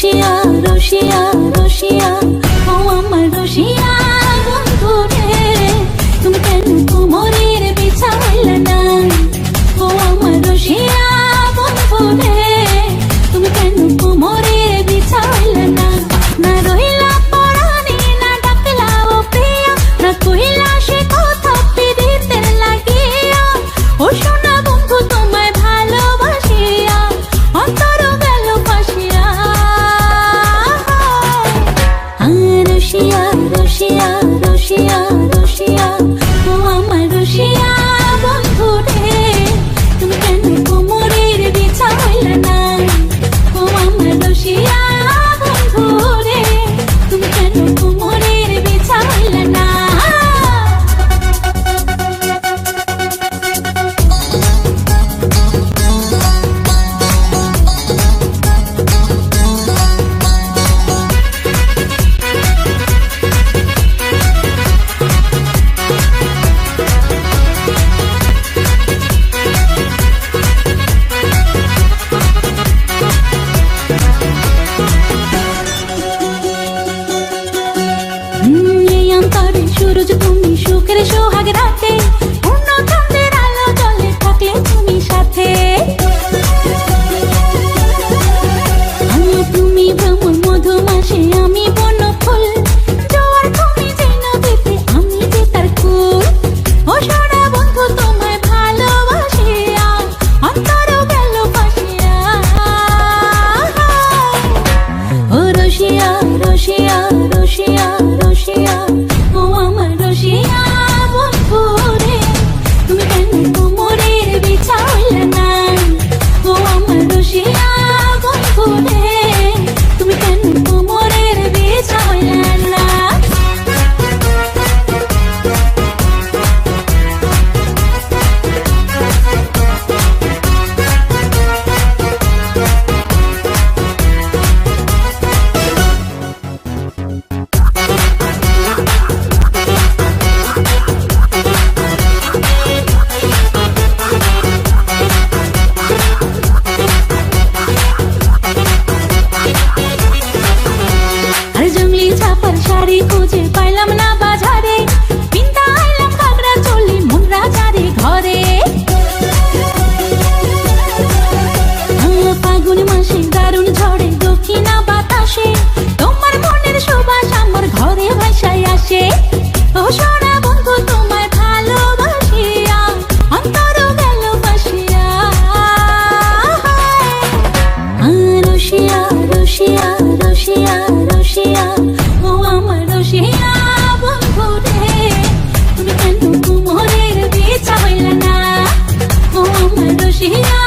রসিয়া রসিয়া রসিয়া। ও আমার রসিয়া বন্ধু রে তুমি কেন কোমরের বিছা হইল না ও আমার রসিয়া বন্ধু রে সূরজ তুমি সুখের সোহাগ রাতে ছাপার শাড়ি খুঁজে পাইলাম না বাজারে। পিন্তা আইলাম চলি ঘরে। ফাগুন মাসে, দারুণ ঝড়ে, দক্ষিণা বাতাসে। তোমার মনের আমার ঘরে আসে। ও Yeah.